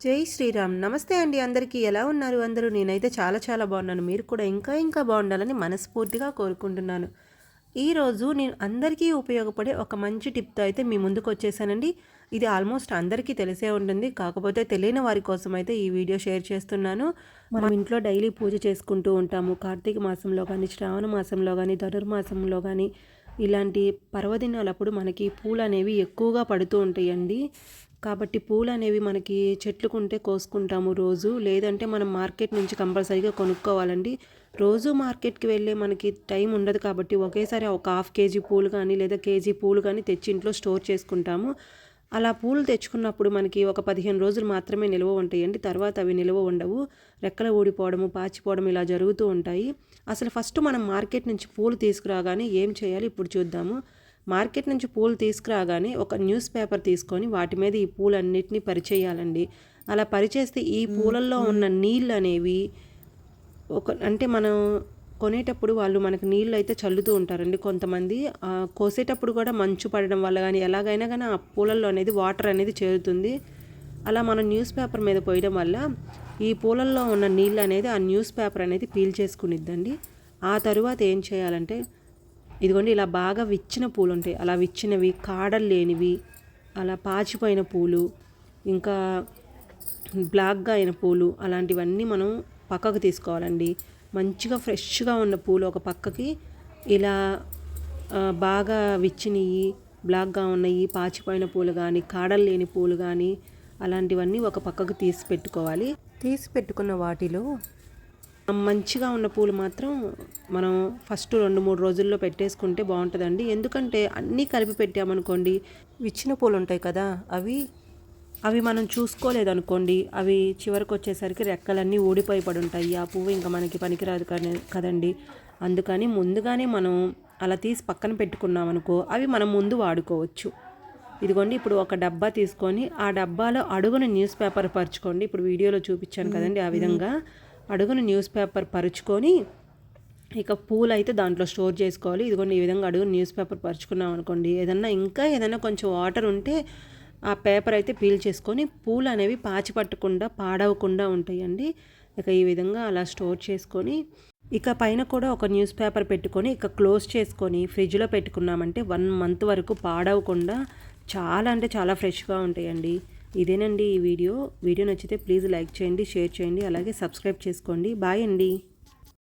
జై శ్రీరామ్. నమస్తే అండి అందరికీ. ఎలా ఉన్నారు అందరూ? నేనైతే చాలా చాలా బాగున్నాను. మీరు కూడా ఇంకా ఇంకా బాగుండాలని మనస్ఫూర్తిగా కోరుకుంటున్నాను. ఈరోజు నేను అందరికీ ఉపయోగపడే ఒక మంచి టిప్తో అయితే మీ ముందుకు వచ్చేసానండి. ఇది ఆల్మోస్ట్ అందరికీ తెలిసే ఉంటుంది. కాకపోతే తెలియని వారి కోసం అయితే ఈ వీడియో షేర్ చేస్తున్నాను. మనం ఇంట్లో డైలీ పూజ చేసుకుంటూ ఉంటాము. కార్తీక మాసంలో కానీ శ్రావణ మాసంలో కానీ ధనుర్మాసంలో కానీ ఇలాంటి పర్వదినాలప్పుడు మనకి పూలు అనేవి ఎక్కువగా పడుతూ ఉంటాయండి. కాబట్టి పూలు అనేవి మనకి చెట్లుకుంటే కోసుకుంటాము రోజు. లేదంటే మనం మార్కెట్ నుంచి కంపల్సరీగా కొనుక్కోవాలండి. రోజు మార్కెట్కి వెళ్ళే మనకి టైం ఉండదు కాబట్టి ఒకేసారి ఒక హాఫ్ కేజీ పూలు కానీ లేదా కేజీ పూలు కానీ తెచ్చి ఇంట్లో స్టోర్ చేసుకుంటాము. అలా పూలు తెచ్చుకున్నప్పుడు మనకి ఒక పదిహేను రోజులు మాత్రమే నిల్వ ఉంటాయండి. తర్వాత అవి నిల్వ ఉండవు. రెక్కలు ఊడిపోవడము పాచిపోవడం ఇలా జరుగుతూ ఉంటాయి. అసలు ఫస్ట్ మనం మార్కెట్ నుంచి పూలు తీసుకురాగానే ఏం చేయాలి? ఇప్పుడు చూద్దాము. మార్కెట్ నుంచి పూలు తీసుకురాగానే ఒక న్యూస్ పేపర్ తీసుకొని వాటి మీద ఈ పూలన్నిటిని పరిచేయాలండి. అలా పరిచేస్తే ఈ పూలల్లో ఉన్న నీళ్ళు అనేవి ఒక అంటే మనం కొనేటప్పుడు వాళ్ళు మనకు నీళ్ళు అయితే చల్లుతూ ఉంటారండి. కొంతమంది కోసేటప్పుడు కూడా మంచు పడడం వల్ల కానీ ఎలాగైనా కానీ ఆ పూలల్లో అనేది వాటర్ అనేది చేరుతుంది. అలా మనం న్యూస్ పేపర్ మీద పోయడం వల్ల ఈ పూలల్లో ఉన్న నీళ్ళు అనేది ఆ న్యూస్ పేపర్ అనేది పీల్ చేసుకునిద్దండి. ఆ తరువాత ఏం చేయాలంటే ఇదిగోండి ఇలా బాగా విచ్చిన పూలు ఉంటాయి అలా విచ్చినవి కాడలు లేనివి అలా పాచిపోయిన పూలు ఇంకా బ్లాక్గా అయిన పూలు అలాంటివన్నీ మనం పక్కకు తీసుకోవాలండి. మంచిగా ఫ్రెష్గా ఉన్న పూలు ఒక పక్కకి ఇలా బాగా విచ్చినవి బ్లాక్గా ఉన్నాయి పాచిపోయిన పూలు కానీ కాడలు లేని పూలు కానీ అలాంటివన్నీ ఒక పక్కకు తీసి పెట్టుకోవాలి. తీసి పెట్టుకున్న వాటిలో మంచిగా ఉన్న పూలు మాత్రం మనం ఫస్ట్ రెండు మూడు రోజుల్లో పెట్టేసుకుంటే బాగుంటుందండి. ఎందుకంటే అన్నీ కలిపి పెట్టామనుకోండి విచ్చిన పూలు ఉంటాయి కదా అవి అవి మనం చూసుకోలేదు అనుకోండి అవి చివరికి వచ్చేసరికి రెక్కలన్నీ ఊడిపోయి పడి ఉంటాయి ఆ పువ్వు ఇంకా మనకి పనికిరాదు కదండి. అందుకని ముందుగానే మనం అలా తీసి పక్కన పెట్టుకున్నాం అనుకో అవి మనం ముందు వాడుకోవచ్చు. ఇదిగోండి ఇప్పుడు ఒక డబ్బా తీసుకొని ఆ డబ్బాలో అడుగున న్యూస్ పేపర్ పరుచుకోండి. ఇప్పుడు వీడియోలో చూపించాను కదండి ఆ విధంగా. అడుగున న్యూస్ పేపర్ పరుచుకొని ఇక పూలు అయితే దాంట్లో స్టోర్ చేసుకోవాలి. ఇదిగోండి ఈ విధంగా అడుగు న్యూస్ పేపర్ పరుచుకున్నాం అనుకోండి. ఏదన్నా ఇంకా ఏదైనా కొంచెం వాటర్ ఉంటే ఆ పేపర్ అయితే పీల్ చేసుకొని పూలు అనేవి పాచి పట్టకుండా పాడవకుండా ఉంటాయండి. ఇక ఈ విధంగా అలా స్టోర్ చేసుకొని ఇక పైన కూడా ఒక న్యూస్ పేపర్ పెట్టుకొని ఇక క్లోజ్ చేసుకొని ఫ్రిడ్జ్లో పెట్టుకున్నామంటే వన్ మంత్ వరకు పాడవకుండా చాలా అంటే చాలా ఫ్రెష్గా ఉంటాయండి. ఇదేనండి ఈ వీడియో. వీడియో నచ్చితే ప్లీజ్ లైక్ చేయండి షేర్ చేయండి అలాగే సబ్స్క్రైబ్ చేసుకోండి. బాయ్ అండి.